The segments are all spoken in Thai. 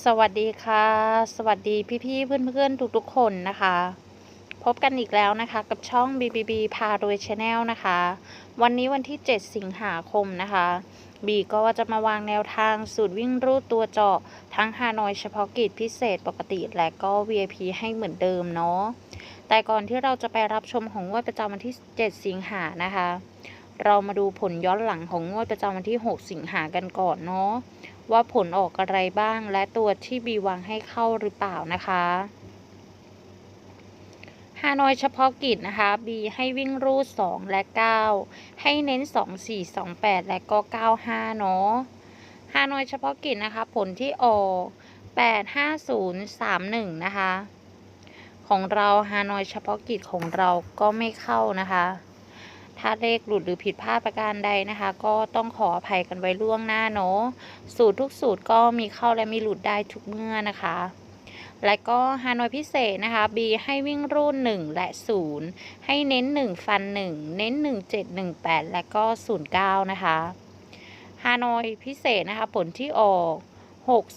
สวัสดีค่ะ สวัสดีพี่ๆเพื่อนๆ ทุกๆ คนนะคะ พบกันอีกแล้วนะคะ กับช่อง BBB พารวยชาแนลนะคะ วันนี้วันที่ 7 สิงหาคมนะคะ บีก็จะมาวางแนวทางสูตรวิ่งรูดตัวเจาะ ทั้งฮานอยเฉพาะกิจพิเศษปกติและก็ VIP ให้เหมือนเดิมเนาะแต่ก่อนที่เราจะไปรับชมของงวดประจำวันที่ 7 สิงหานะคะ เรามาดูผลย้อนหลังของงวดประจำวันที่ 6 สิงหากันก่อนเนาะ ว่าผลออกอะไรบ้าง และตัวที่บีวางให้เข้าหรือเปล่านะคะฮานอยเฉพาะกิจนะคะบีให้วิ่งรูด 2 และ 9 ให้เน้น 2 4 2 8 และก็ 95 เนาะฮานอยเฉพาะกิจนะคะ ผลที่ออก85031 นะคะ ของเราฮานอยเฉพาะกิจของเราก็ไม่เข้านะคะ ถ้าเลขหลุดหรือผิดพลาดประการใดนะคะ ก็ต้องขออภัยกันไว้ล่วงหน้าเนาะสูตรทุกสูตรก็มีเข้าและมีหลุดได้ทุกเมื่อนะคะและก็ฮานอยพิเศษนะคะ B ให้วิ่งรูด1และ 0 ให้เน้น 1 ฟัน 1 เน้น 1 7 1 8 และก็ 09 นะคะฮานอยพิเศษนะคะ ผลที่ออก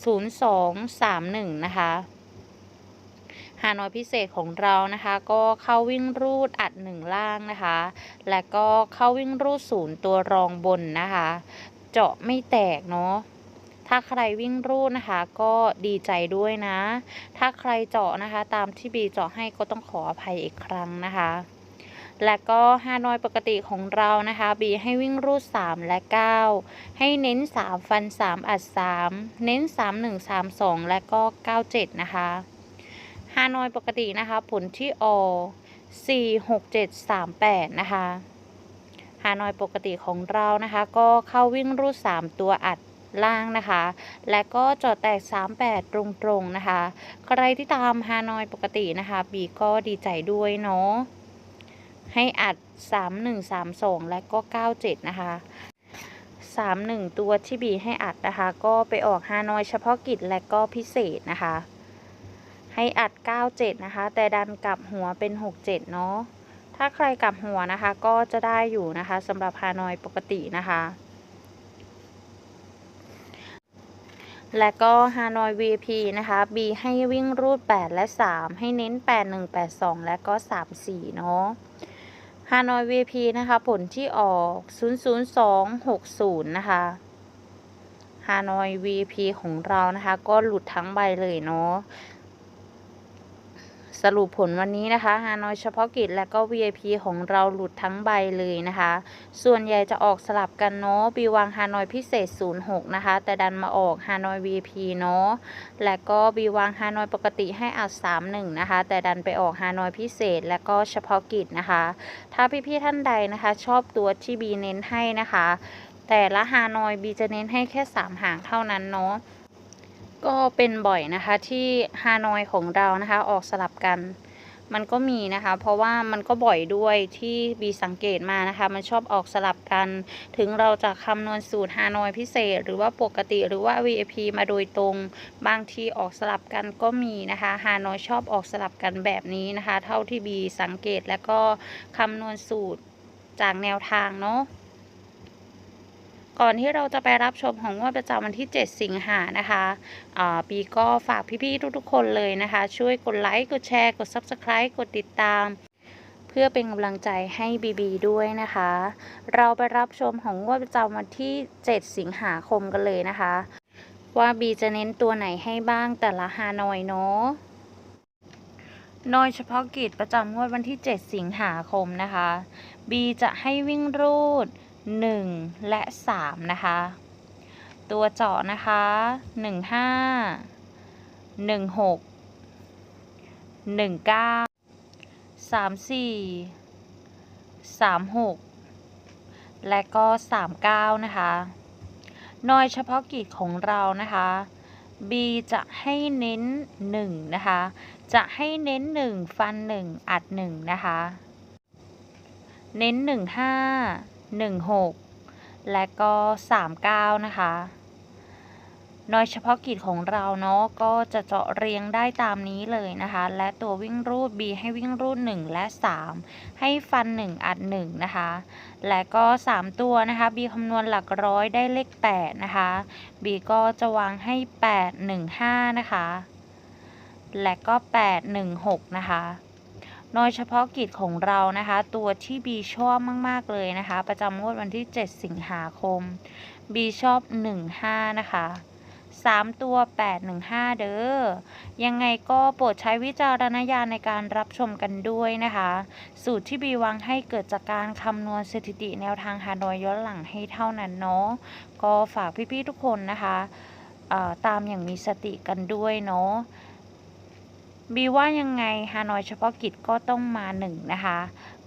60231 นะคะานอยพิเศษของเรานะคะ ก็เข้าวิ่งรูดอัดหนึ่งล่างนะคะ และก็เข้าวิ่งรูดศูนย์ตัวรองบนนะคะ เจาะไม่แตกเนาะถ้าใครวิ่งรูดนะคะ ก็ดีใจด้วยนะ ถ้าใครเจาะนะคะ ตามที่บีเจาะให้ก็ต้องขออภัยอีกครั้งนะคะ และก็ฮานอยปกติของเรานะคะ บีให้วิ่งรูด 3 และ 9 ให้เน้น 3 ฟัน 3 อัด 3 เน้น 3 1 3 2 และก็ 97 นะคะ ฮานอยปกตินะคะ ผลที่ออก4 6 7 3 8 นะคะฮานอยปกติของเรานะคะ ก็เข้าวิ่งรูด 3 ตัวอัดล่างนะคะ และก็จอดแตก 38 ตรงๆนะคะ ใครที่ตามฮานอยปกตินะคะ บีก็ดีใจด้วยเนาะ ให้อัด 3132 และก็ 97 นะคะ 31 ตัวที่บีให้อัดนะคะ ก็ไปออกฮานอยเฉพาะกิจและก็พิเศษนะคะ ให้อัด 97 นะคะ แต่ดันกลับหัวเป็น 67 เนาะ ถ้าใครกลับหัวนะคะก็จะได้อยู่นะคะสำหรับฮานอยปกตินะคะ และก็ฮานอย VIP นะคะ B ให้วิ่งรูด 8 และ 3 ให้เน้น 8 1 8 2 และก็ 3 4 เนาะฮานอย VIP นะคะ ผลที่ออก 00260 นะคะฮานอย VIP ของเรานะคะ ก็หลุดทั้งใบเลยเนาะ สรุปผลวันนี้นะคะฮานอยเฉพาะกิจและก็ VIP ของเราหลุดทั้งใบเลยนะคะ ส่วนใหญ่จะออกสลับกันเนาะบีวางฮานอยพิเศษ 06 นะคะ แต่ดันมาออกฮานอย VIP เนาะและก็บีวางฮานอยปกติให้อัด31 นะคะ แต่ดันไปออกฮานอยพิเศษและก็เฉพาะกิจนะคะ ถ้าพี่ๆท่านใดนะคะ ชอบตัวที่บีเน้นให้นะคะ แต่ละฮานอยบีจะเน้นให้แค่ 3 หางเท่านั้นเนาะ ก็เป็นบ่อยนะคะที่ฮานอยของเรานะคะ ออกสลับกัน มันก็มีนะคะ เพราะว่ามันก็บ่อยด้วยที่บีสังเกตมานะคะ มันชอบออกสลับกัน ถึงเราจะคำนวณสูตรฮานอยพิเศษ หรือว่าปกติหรือว่า VIP มาโดยตรง บางทีออกสลับกันก็มีนะคะฮานอยชอบออกสลับกันแบบนี้นะคะ เท่าที่บีสังเกตและก็คำนวณสูตรจากแนวทางเนาะ ก่อนที่เราจะไปรับชมของงวดประจำวันที่ 7 สิงหานะคะอ่าปีก็ฝากพี่ๆทุกๆคนเลยนะคะ ช่วยกดไลค์ กดแชร์ กด Subscribe กดติดตาม เพื่อเป็นกำลังใจให้บีบีด้วยนะคะ เราไปรับชมของงวดประจำวันที่ 7 สิงหาคมกันเลยนะคะ ว่าบีจะเน้นตัวไหนให้บ้างแต่ละฮานอยเนาะโดยเฉพาะกิจประจำงวดวันที่ 7 สิงหาคมนะคะบีจะให้วิ่งรูด 1 และ 3 นะคะ ตัวเจาะนะคะ 15 16 19 34 36 และก็ 39 นะคะโดยเฉพาะกิจของเรานะคะ B จะให้เน้น 1 นะคะ จะให้เน้น 1 ฟัน 1 อัด 1 นะคะ เน้น 15 16 และก็ 39 นะคะโดยเฉพาะกิจของเราเนาะก็จะเจาะเรียงได้ตามนี้เลยนะคะ และตัววิ่งรูด B ให้วิ่งรูด 1 และ 3 ให้ฟัน 1 อัด 1 นะคะ และก็ 3 ตัวนะคะ B คำนวณหลักร้อยได้เลข 8 นะคะ B ก็จะวางให้ 8 1 5 นะคะ และก็ 8 1 6 นะคะ โดยเฉพาะกิจของเรานะคะ ตัวที่ B ชอบมาก ๆ เลยนะคะ ประจำงวดวันที่ 7 สิงหาคม B ชอบ 15 นะคะ3 ตัว 815 เด้อ ยังไงก็โปรดใช้วิจารณญาณในการรับชมกันด้วยนะคะ สูตรที่บีวางให้เกิดจากการคำนวณสถิติแนวทางฮานอยย้อนหลังให้เท่านั้นเนาะ ก็ฝากพี่ๆทุกคนนะคะ ตามอย่างมีสติกันด้วยเนาะ บีว่ายังไงฮานอยเฉพาะกิจก็ต้องมาหนึ่งนะคะ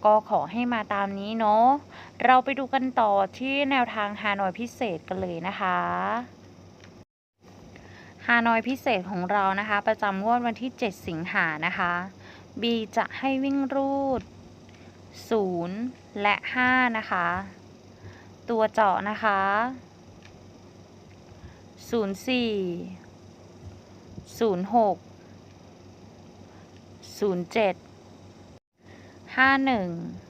ก็ขอให้มาตามนี้เนาะเราไปดูกันต่อที่แนวทางฮานอยพิเศษกันเลยนะคะฮานอยพิเศษของเรานะคะ ประจำงวดวันที่ 7 สิงหานะคะ B จะให้วิ่งรูด 0 และ 5 นะคะ ตัวเจาะนะคะ 04 06 07 51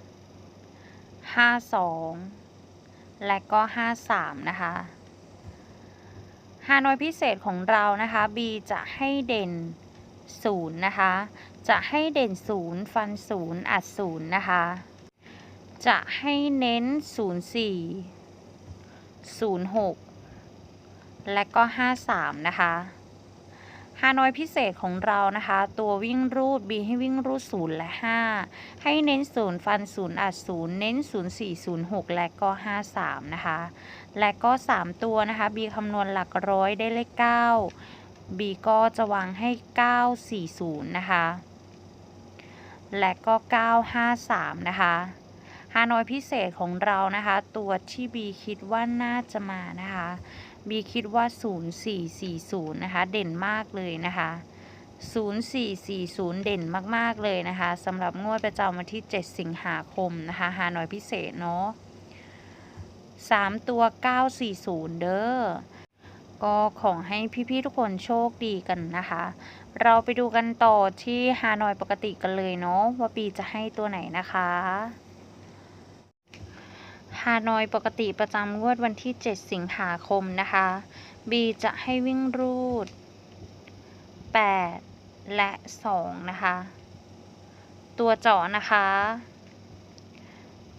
52และก็53นะคะฮานอยพิเศษของเรานะคะ B จะให้เด่น0นะคะ จะให้เด่น0ฟัน0อัด0นะคะ จะให้เน้น04 06และก็53นะคะ ฮานอยพิเศษของเรานะคะ ตัววิ่งรูด B ให้วิ่งรูด 0 และ 5 ให้เน้น 0 ฟัน 0 อัด 0 เน้น 04 06 และก็ 53 นะคะ และก็ 3 ตัวนะคะ B คำนวณหลักร้อยได้เลข 9 B ก็จะวางให้ 940 นะคะ และก็ 953 นะคะฮานอยพิเศษของเรานะคะ ตัวที่ B คิดว่าน่าจะมานะคะ B คิดว่า 0440 นะคะ เด่นมากเลยนะคะ 0440 เด่นมากๆเลยนะคะสำหรับงวดประจำวันที่ 7 สิงหาคมนะคะฮานอยพิเศษเนาะ3 ตัว 940 เด้อก็ขอให้พี่ๆทุกคนโชคดีกันนะคะ เราไปดูกันต่อที่ฮานอยปกติกันเลยเนาะว่าปีจะให้ตัวไหนนะคะานอยปกติประจำงวดวันที่ 7 สิงหาคมนะคะ B จะให้วิ่งรูด 8 และ 2 นะคะ ตัวเจาะนะคะ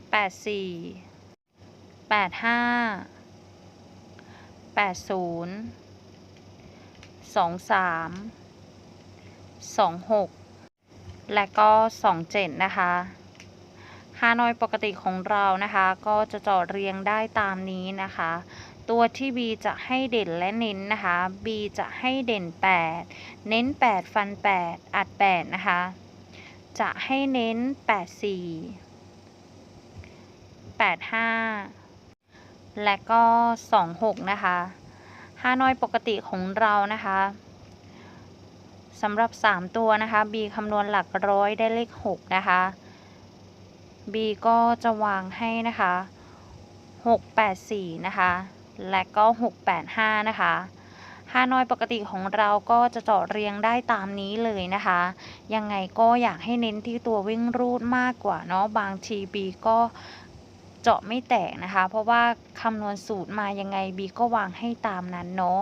84 85 80 23 26 และก็ 27 นะคะ ฮานอยปกติของเรานะคะ ก็จะจาะเรียงได้ตามนี้นะคะ ตัวที่ B จะให้เด่นและเน้นนะคะ B จะให้เด่น 8 เน้น 8 ฟัน 8 อัด 8 นะคะ จะให้เน้น 84 85 และก็ 26 นะคะฮานอยปกติของเรานะคะสำหรับ 3 ตัวนะคะ B คำนวณหลักร้อยได้เลข 6 นะคะ B ก็จะวางให้นะคะ 684 นะคะ และก็ 685 นะคะฮานอยปกติของเราก็จะเจาะเรียงได้ตามนี้เลยนะคะ ยังไงก็อยากให้เน้นที่ตัววิ่งรูดมากกว่าเนาะบางที B ก็เจาะไม่แตกนะคะ เพราะว่าคำนวณสูตรมายังไง B ก็วางให้ตามนั้นเนาะ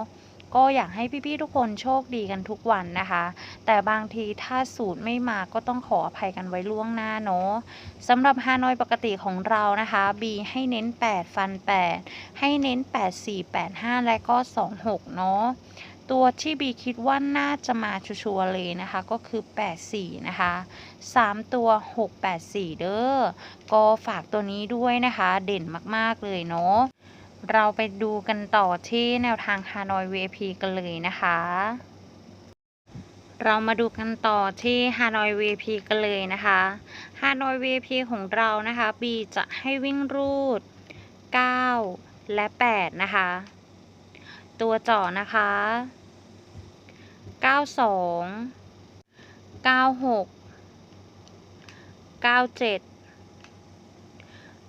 ก็อยากให้พี่ๆทุกคนโชคดีกันทุกวันนะคะ แต่บางทีถ้าสูตรไม่มาก็ต้องขออภัยกันไว้ล่วงหน้าเนาะสำหรับฮานอยปกติของเรานะคะ B ให้เน้น 8 ฟัน 8 ให้เน้น 8 4 8 5 และก็ 26 เนาะตัวที่ B คิดว่าน่าจะมาชัวร์เลยนะคะ ก็คือ 84 นะคะ 3 ตัว 684 เด้อ ก็ฝากตัวนี้ด้วยนะคะ เด่นมาก ๆ เลยเนาะ เราไปดูกันต่อที่แนวทางฮานอย VIP กันเลยนะคะ เรามาดูกันต่อที่ฮานอย VIP กันเลยนะคะฮานอย VIP ของเรานะคะ B จะให้วิ่งรูด 9 และ 8 นะคะ ตัวเจาะนะคะ 92 96 97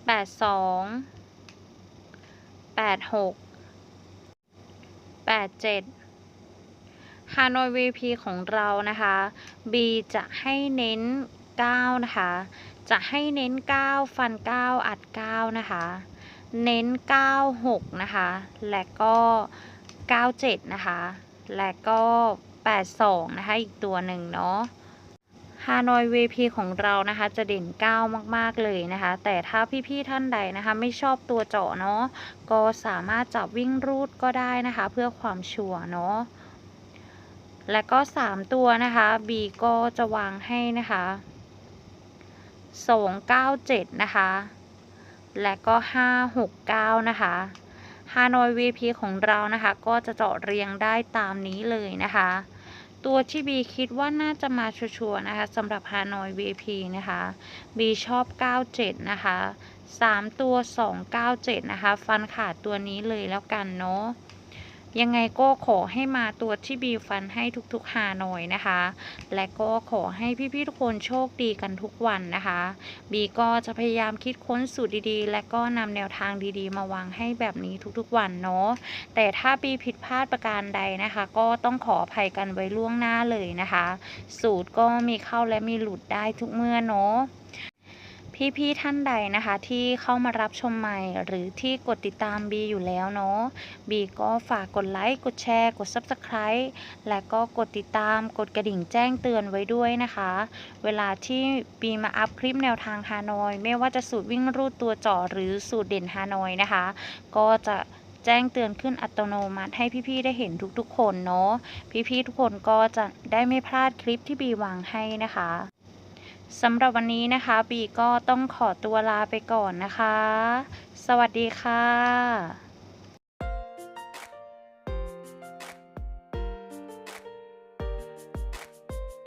82 86 87ฮานอย VP ของเรานะคะ B จะให้เน้น 9 นะคะ จะให้เน้น 9 ฟัน 9 อัด 9 นะคะ เน้น 96 นะคะ และก็ 97 นะคะ และก็ 82 นะคะ อีกตัวหนึ่งเนาะ ฮานอย VP ของเรานะคะ จะเด่นก้9มากๆเลยนะคะ แต่ถ้าพี่ๆท่านใดนะคะ ไม่ชอบตัวเจาะเนาะก็สามารถจับวิ่งรูดก็ได้นะคะ เพื่อความชัวร์เนาะและก็ 3 ตัวนะคะ B ก็จะวางให้นะคะ297 นะคะ และก็ 569 นะคะฮานอย VP ของเรานะคะ ก็จะเจาะเรียงได้ตามนี้เลยนะคะ ตัวที่บีคิดว่าน่าจะมาชัวร์ๆนะคะสำหรับฮานอย VP นะคะบีชอบ 97 นะคะ 3 ตัว 297 นะคะ ฟันขาดตัวนี้เลยแล้วกันเนาะ ยังไงก็ขอให้มาตัวที่บีฟันให้ทุกๆฮาหน่อยนะคะ และก็ขอให้พี่ๆทุกคนโชคดีกันทุกวันนะคะ บีก็จะพยายามคิดค้นสูตรดีๆ และก็นำแนวทางดีๆ มาวางให้แบบนี้ทุกๆวันเนาะแต่ถ้าบีผิดพลาดประการใดนะคะ ก็ต้องขออภัยกันไว้ล่วงหน้าเลยนะคะ สูตรก็มีเข้าและมีหลุดได้ทุกเมื่อเนาะ พี่ๆท่านใดนะคะ ที่เข้ามารับชมใหม่ หรือที่กดติดตามบีอยู่แล้วเนาะบีก็ฝากกดไลค์กดแชร์ กด Subscribe และก็กดติดตามกดกระดิ่งแจ้งเตือนไว้ด้วยนะคะ เวลาที่บีมาอัพคลิปแนวทางฮานอย ไม่ว่าจะสูตรวิ่งรูดตัวจาะหรือสูตรเด่นฮานอยนะคะ ก็จะแจ้งเตือนขึ้นอัตโนมัติให้พี่ๆได้เห็นทุกๆคนเนาะพี่ๆทุกคนก็จะได้ไม่พลาดคลิปที่บีวางให้นะคะ สำหรับวันนี้นะคะ บีก็ต้องขอตัวลาไปก่อนนะคะ สวัสดีค่ะ